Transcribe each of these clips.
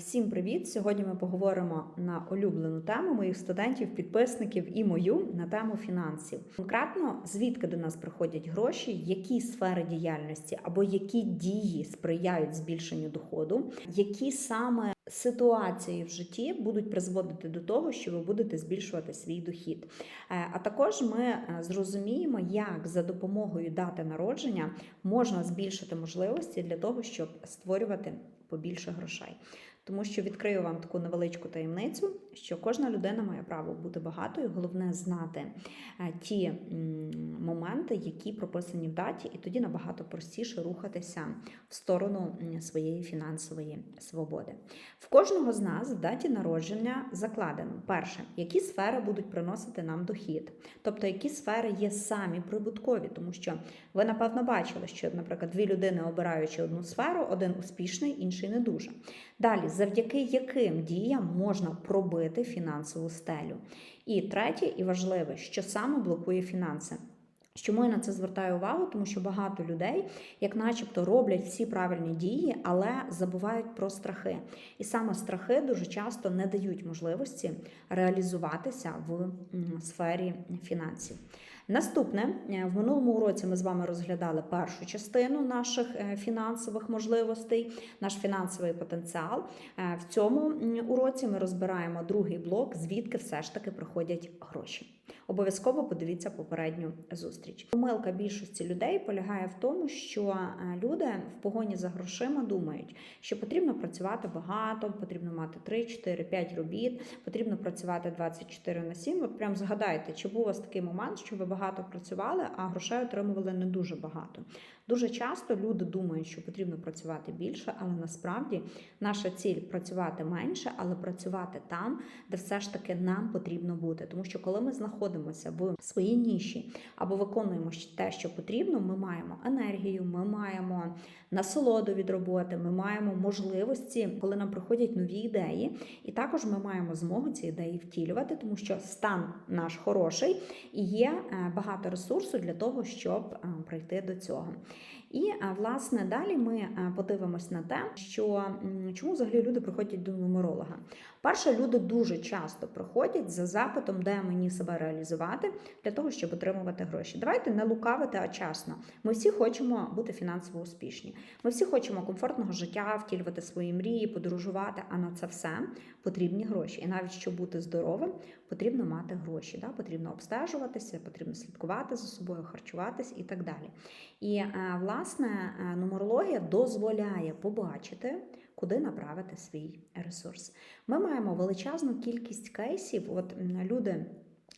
Всім привіт! Сьогодні ми поговоримо на улюблену тему моїх студентів, підписників і мою на тему фінансів. Конкретно звідки до нас приходять гроші, які сфери діяльності або які дії сприяють збільшенню доходу, які саме ситуації в житті будуть призводити до того, що ви будете збільшувати свій дохід. Е, А також ми е, зрозуміємо, як за допомогою дати народження можна збільшити можливості для того, щоб створювати побільше грошей. Тому що відкрию вам таку невеличку таємницю, що кожна людина має право бути багатою. Головне знати е, ті моменти, які прописані в даті, і тоді набагато простіше рухатися в сторону своєї фінансової свободи. В кожного з нас в даті народження закладено перше, які сфери будуть приносити нам дохід, тобто які сфери є самі прибуткові, тому що ви напевно бачили, що, наприклад, дві людини обираючи одну сферу, один успішний, інший не дуже. Далі, завдяки яким діям можна пробити фінансову стелю. І третє, і важливе, що саме блокує фінанси. Чому я на це звертаю увагу? Тому що багато людей, як начебто, роблять всі правильні дії, але забувають про страхи. І саме страхи дуже часто не дають можливості реалізуватися в сфері фінансів. Наступне е, в минулому уроці ми з вами розглядали першу частину наших е, фінансових можливостей, наш фінансовий потенціал. Е, В цьому уроці ми розбираємо другий блок, звідки все ж таки приходять гроші. Обов'язково подивіться попередню зустріч. Помилка більшості людей полягає в тому, що люди в погоні за грошима думають, що потрібно працювати багато, потрібно мати 3, 4, 5 робіт, потрібно працювати 24 на 7. От прям згадайте, чи був у вас такий момент, що ви багато працювали, а грошей отримували не дуже багато. Дуже часто люди думають, що потрібно працювати більше, але насправді наша ціль працювати менше, але працювати там, де все ж таки нам потрібно бути. Тому що коли ми знаходимося в своїй ніші або виконуємо те, що потрібно, ми маємо енергію, ми маємо насолоду від роботи, ми маємо можливості, коли нам приходять нові ідеї, і також ми маємо змогу ці ідеї втілювати, тому що стан наш хороший і є е, багато ресурсу для того, щоб е, прийти до цього. І е, власне далі ми е, подивимось на те, що чому взагалі люди приходять до нумеролога. Перше, люди дуже часто приходять за запитом, де мені себе реалізувати для того, щоб отримувати гроші. Давайте не лукавити, а чесно. Ми всі хочемо бути фінансово успішні. Ми всі хочемо комфортного життя, втілювати свої мрії, подорожувати. А на це все потрібні гроші. І навіть щоб бути здоровим, потрібно мати гроші. Да? Потрібно обстежуватися, потрібно слідкувати за собою, харчуватись і так далі. І е, власне е, нумерологія дозволяє побачити. Куди направити свій ресурс? Ми маємо величезну кількість кейсів. От люди,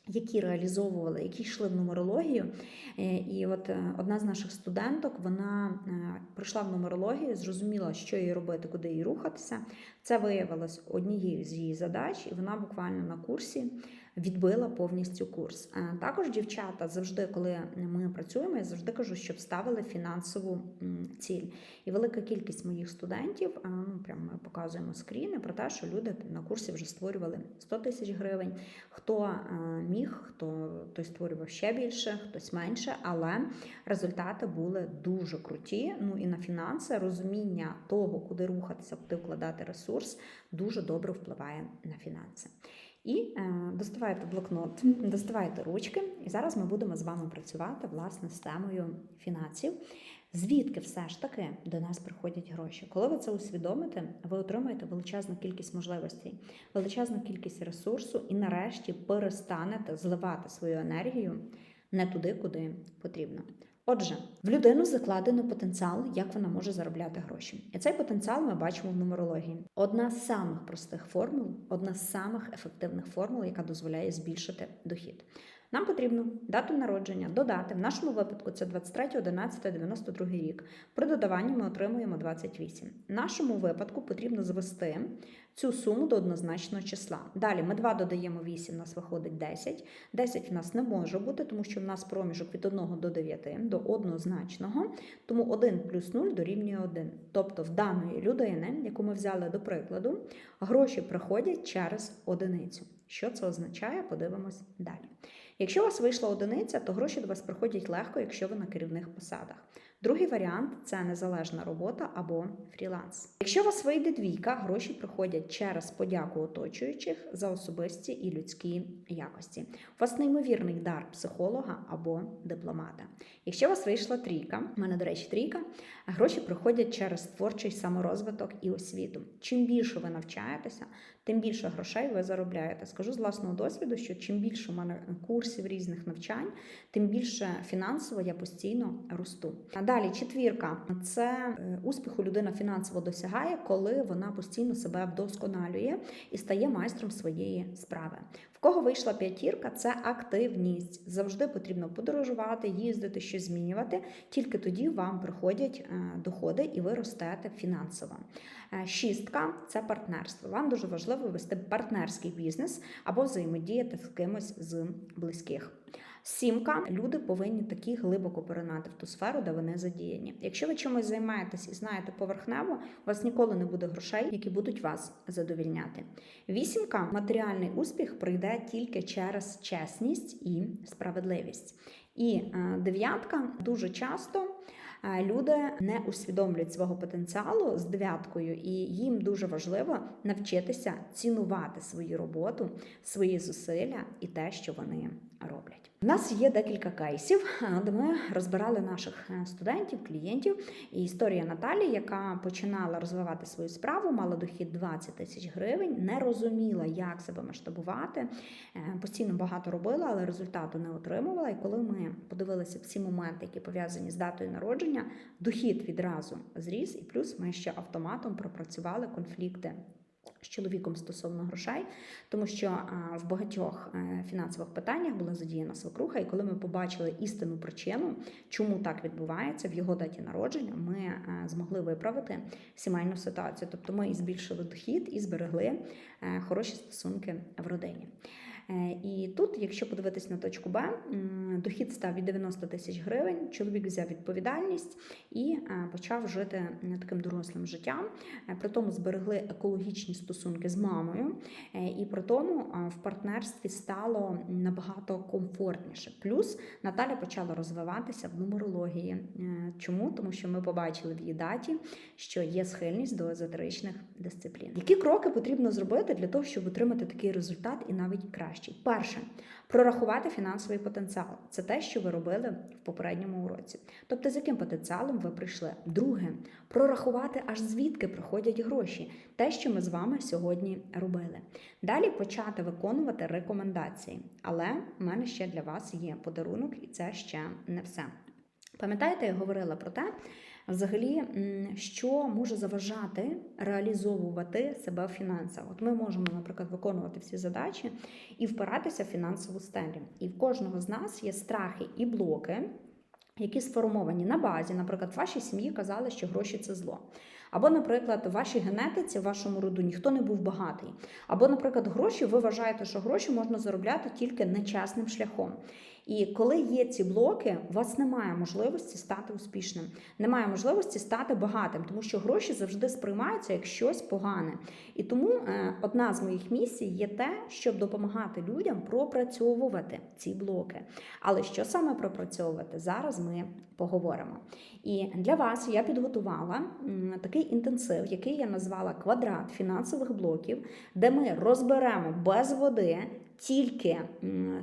які реалізовували, які йшли в нумерологію. Е, І от е, одна з наших студенток вона е, прийшла в нумерологію, зрозуміла, що їй робити, куди їй рухатися. Це виявилось однією з її задач, і вона буквально на курсі відбила повністю курс. Е, Також дівчата завжди, коли ми працюємо, я завжди кажу, щоб ставили фінансову ціль. І велика кількість моїх студентів, е, ну прямо ми показуємо скріни про те, що люди на курсі вже створювали 100 тисяч гривень. Хто е, міг, хто той створював ще більше, хтось менше, але результати були дуже круті. Ну і на фінанси розуміння того, куди рухатися, куди вкладати ресурс, дуже добре впливає на фінанси. І е, доставайте блокнот, доставайте ручки, і зараз ми будемо з вами працювати власне з темою фінансів. Звідки все ж таки до нас приходять гроші? Коли ви це усвідомите, ви отримаєте величезну кількість можливостей, величезну кількість ресурсу, і нарешті перестанете зливати свою енергію не туди, куди потрібно. Отже, в людину закладено потенціал, як вона може заробляти гроші. І цей потенціал ми бачимо в нумерології. Одна з самих простих формул, одна з самих ефективних формул, яка дозволяє збільшити дохід. Нам потрібно дату народження додати. В нашому випадку це 23.11.92 рік. При додаванні ми отримуємо 28. В нашому випадку потрібно звести цю суму до однозначного числа. Далі ми 2 додаємо 8, у нас виходить 10. 10 в нас не може бути, тому що в нас проміжок від 1 до 9 до однозначного. Тому 1 плюс 0 дорівнює 1. Тобто в даної людини, яку ми взяли до прикладу, гроші приходять через одиницю. Що це означає? Подивимось далі. Якщо у вас вийшла одиниця, то гроші до вас приходять легко, якщо ви на керівних посадах. Другий варіант це незалежна робота або фріланс. Якщо у вас вийде двійка, гроші приходять через подяку оточуючих за особисті і людські якості. У вас неймовірний дар психолога або дипломата. Якщо у вас вийшла трійка, у мене, до речі, трійка, гроші приходять через творчий саморозвиток і освіту. Чим більше ви навчаєтеся, тим більше грошей ви заробляєте. Скажу з власного досвіду, що чим більше у мене курсів різних навчань, тим більше фінансово я постійно росту. Далі четвірка це е, успіху людина фінансово досягає, коли вона постійно себе вдосконалює і стає майстром своєї справи. В кого вийшла п'ятірка, це активність. Завжди потрібно подорожувати, їздити, щось змінювати. Тільки тоді вам приходять е, доходи і ви ростете фінансово. Е, Шістка це партнерство. Вам дуже важливо вести партнерський бізнес або взаємодіяти з кимось з близьких. Сімка люди повинні такі глибоко поринати в ту сферу, де вони задіяні. Якщо ви чимось займаєтесь і знаєте поверхнево, у вас ніколи не буде грошей, які будуть вас задовільняти. Вісімка матеріальний успіх прийде тільки через чесність і справедливість. І е, дев'ятка дуже часто. е, Люди не усвідомлюють свого потенціалу з дев'яткою, і їм дуже важливо навчитися цінувати свою роботу, свої зусилля і те, що вони роблять. У нас є декілька кейсів, де ми розбирали наших е, студентів, клієнтів. І історія Наталі, яка починала розвивати свою справу, мала дохід 20 тисяч гривень, не розуміла, як себе масштабувати, е, постійно багато робила, але результату не отримувала. І коли ми подивилися всі моменти, які пов'язані з датою народження, дохід відразу зріс, і плюс ми ще автоматом пропрацювали конфлікти. З чоловіком стосовно грошей, тому що в багатьох е, фінансових питаннях була задіяна свекруха, і коли ми побачили істинну причину, чому так відбувається в його даті народження, ми е, змогли виправити сімейну ситуацію. Тобто ми і збільшили дохід, і зберегли е, хороші стосунки в родині. І тут, якщо подивитись на точку Б, дохід став від 90 тисяч гривень. Чоловік взяв відповідальність і почав жити таким дорослим життям. При тому зберегли екологічні стосунки з мамою, е, і при тому в партнерстві стало набагато комфортніше. Плюс Наталя почала розвиватися в нумерології. Е, Чому? Тому що ми побачили в її даті, що є схильність до езотеричних дисциплін. Які кроки потрібно зробити для того, щоб отримати такий результат і навіть кращий? Перше прорахувати фінансовий потенціал. Це те, що ви робили в попередньому уроці. Тобто, з яким потенціалом ви прийшли. Друге, прорахувати аж звідки приходять гроші. Те, що ми з вами сьогодні робили. Далі почати виконувати рекомендації. Але в мене ще для вас є подарунок, і це ще не все. Пам'ятаєте, я говорила про те, взагалі, що може заважати реалізовувати себе в фінансах. От ми можемо, наприклад, виконувати всі задачі і впиратися в фінансову стелю. І в кожного з нас є страхи і блоки, які сформовані на базі, наприклад, в вашій сім'ї казали, що гроші це зло. Або, наприклад, у вашій генетиці, в вашому роду ніхто не був багатий. Або, наприклад, гроші, ви вважаєте, що гроші можна заробляти тільки нечесним шляхом. І коли є ці блоки, у вас немає можливості стати успішним, немає можливості стати багатим, тому що гроші завжди сприймаються як щось погане. І тому е, одна з моїх місій є те, щоб допомагати людям пропрацьовувати ці блоки. Але що саме пропрацьовувати зараз ми поговоримо. І для вас я підготувала такий інтенсив, який я назвала квадрат фінансових блоків, де ми розберемо без води тільки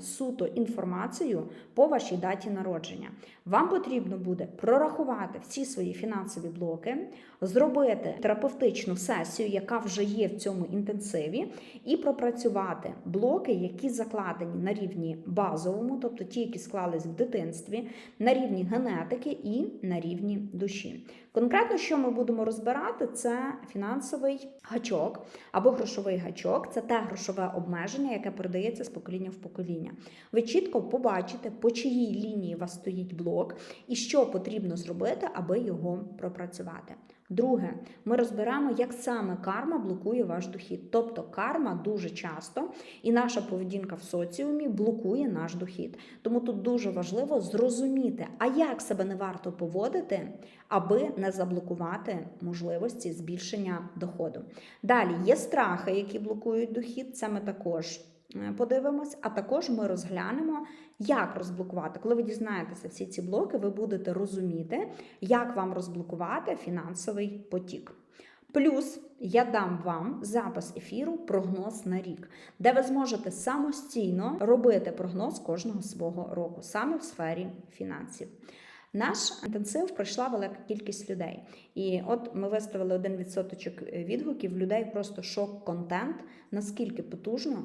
суто інформацію по вашій даті народження. Вам потрібно буде прорахувати всі свої фінансові блоки, зробити терапевтичну сесію, яка вже є в цьому інтенсиві, і пропрацювати блоки, які закладені на рівні базовому, тобто ті, які склались в дитинстві, на рівні генетики і на рівні душі. Конкретно, що ми будемо розбирати, це фінансовий гачок або грошовий гачок. Це те грошове обмеження, яке передається з покоління в покоління. Ви чітко побачите, по чиїй лінії у вас стоїть блок і що потрібно зробити, аби його пропрацювати. Друге, ми розберемо, як саме карма блокує ваш дохід. Тобто карма дуже часто і наша поведінка в соціумі блокує наш дохід. Тому тут дуже важливо зрозуміти, а як себе не варто поводити, аби не заблокувати можливості збільшення доходу. Далі є страхи, які блокують дохід. Це ми також подивимось, а також ми розглянемо, як розблокувати. Коли ви дізнаєтеся всі ці блоки, ви будете розуміти, як вам розблокувати фінансовий потік. Плюс я дам вам запис ефіру прогноз на рік, де ви зможете самостійно робити прогноз кожного свого року, саме в сфері фінансів. Наш інтенсив пройшла велика кількість людей. І от ми виставили один відсоточок відгуків людей, просто шок-контент, наскільки потужно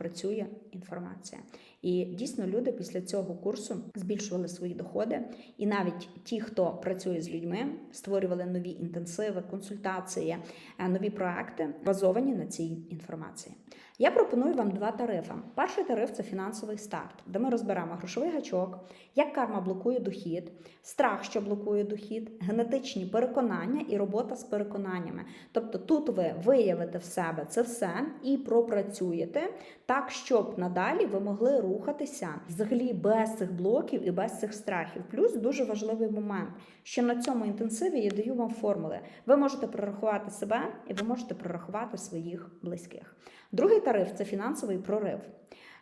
працює інформація. І дійсно люди після цього курсу збільшували свої доходи. І навіть ті, хто працює з людьми, створювали нові інтенсиви, консультації, е, нові проекти, базовані на цій інформації. Я пропоную вам два тарифи. Перший тариф це фінансовий старт, де ми розберемо грошовий гачок, як карма блокує дохід, страх, що блокує дохід, генетичні переконання і робота з переконаннями. Тобто тут ви виявите в себе це все і пропрацюєте так, щоб надалі ви могли рухатися взагалі без цих блоків і без цих страхів. Плюс дуже важливий момент, що на цьому інтенсиві я даю вам формули. Ви можете прорахувати себе і ви можете прорахувати своїх близьких. Другий тариф це фінансовий прорив.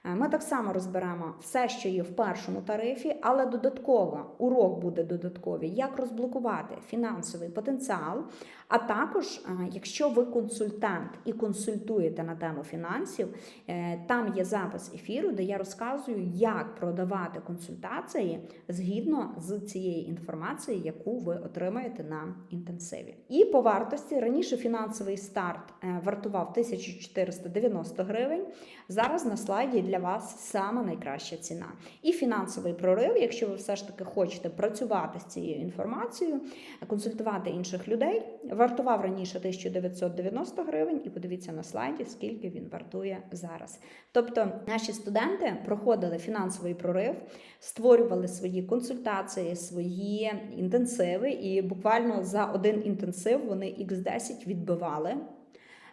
Е, Ми так само розберемо все, що є в першому тарифі, але додатково урок буде додатковий, як розблокувати фінансовий потенціал. А також, е, якщо ви консультант і консультуєте на тему фінансів, е, там є запис ефіру, де я розказую, як продавати консультації згідно з цією інформацією, яку ви отримаєте на інтенсиві. І по вартості раніше фінансовий старт вартував 1490 гривень. Зараз на слайді для вас саме найкраща ціна. І фінансовий прорив, якщо ви все ж таки хочете працювати з цією інформацією, консультувати інших людей, вартував раніше 1990 гривень, і подивіться на слайді, скільки він вартує зараз. Тобто наші студенти проходили фінансовий прорив, створювали свої консультації, свої інтенсиви, і буквально за один інтенсив вони X10 відбивали.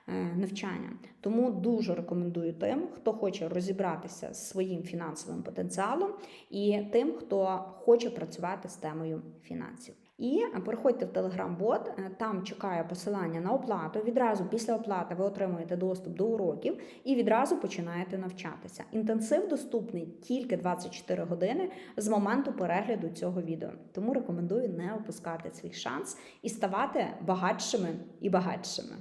Е, навчання. Тому дуже рекомендую тим, хто хоче розібратися з своїм фінансовим потенціалом, і тим, хто хоче працювати з темою фінансів. І переходьте в Telegram-бот, е, там чекає посилання на оплату. Відразу після оплати ви отримуєте доступ до уроків і відразу починаєте навчатися. Інтенсив доступний тільки 24 години з моменту перегляду цього відео. Тому рекомендую не опускати свій шанс і ставати багатшими і багатшими.